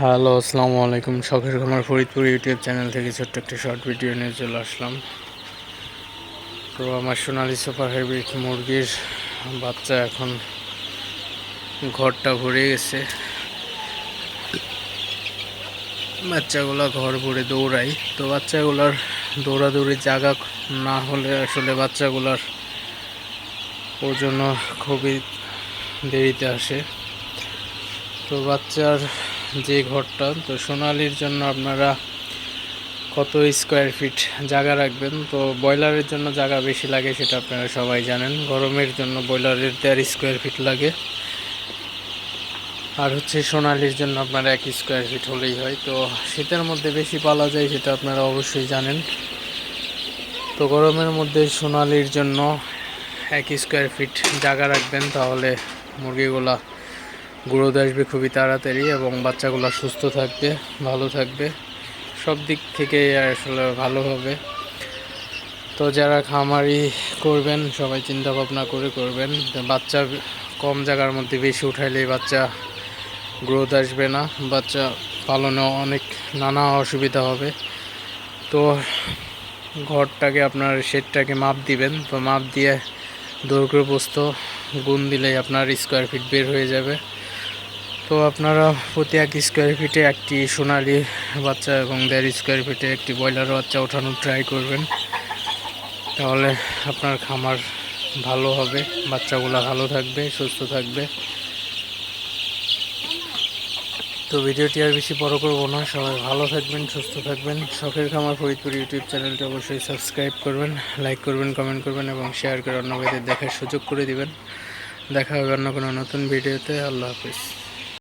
Hello, আসসালামু আলাইকুম। শখের খামার ফরিদপুর ইউটিউব চ্যানেল থেকে ছোট্ট একটি শর্ট ভিডিও নিয়ে চলে আসলাম। তো আমার সোনালি সুপার হাইব্রিড মুরগির বাচ্চা এখন ঘরটা ভরে গেছে। বাচ্চাগুলো ঘর ভরে দৌড়াই। তো বাচ্চাগুলোর দৌড়াদৌড়ির জায়গা না হলে আসলে বাচ্চাগুলোর ওজন খুবই দেরিতে আসে। তো বাচ্চার যে ঘরটা, তো সোনালির জন্য আপনারা কত স্কোয়ার ফিট জায়গা রাখবেন? তো ব্রয়লারের জন্য জায়গা বেশি লাগে সেটা আপনারা সবাই জানেন। গরমের জন্য ব্রয়লারের দেড় স্কোয়ার ফিট লাগে। আর হচ্ছে সোনালির জন্য আপনার এক স্কোয়ার ফিট হলেই হয়। তো শীতের মধ্যে বেশি পালা যায় সেটা আপনারা অবশ্যই জানেন। তো গরমের মধ্যে সোনালির জন্য এক স্কোয়ার ফিট জায়গা রাখবেন, তাহলে মুরগিগুলা গ্রোথ আসবে খুবই তাড়াতাড়ি এবং বাচ্চাগুলো সুস্থ থাকবে, ভালো থাকবে। সব দিক থেকে আসলে ভালো হবে। তো যারা খামারি করবেন, সবাই চিন্তা ভাবনা করে করবেন। বাচ্চা কম জায়গার মধ্যে বেশি উঠাইলেই বাচ্চা গ্রোথ আসবে না। বাচ্চা পালনে অনেক নানা অসুবিধা হবে। তো ঘরটাকে আপনার শেডটাকে মাপ দিবেন। তো মাপ দিয়ে দৈর্ঘ্য প্রস্থ গুণ দিলেই আপনার স্কোয়ার ফিট বের হয়ে যাবে। তো আপনারা প্রতি এক স্কোয়ার ফিটে একটি সোনালি বাচ্চা এবং দেড় স্কোয়ার ফিটে একটি ব্রয়লার বাচ্চা ওঠানোর ট্রাই করবেন। তাহলে আপনার খামার ভালো হবে, বাচ্চাগুলো ভালো থাকবে, সুস্থ থাকবে। তো ভিডিওটি আর বেশি বড় করব না, সবাই ভালো থাকবেন, সুস্থ থাকবেন। শখের খামার ফরিদপুর ইউটিউব চ্যানেলটি অবশ্যই সাবস্ক্রাইব করবেন লাইক করবেন কমেন্ট করবেন এবং শেয়ার করে অন্য ভাইদের দেখার সুযোগ করে দিবেন। দেখা হবে অন্য কোনো নতুন ভিডিওতে, আল্লাহ হাফিজ।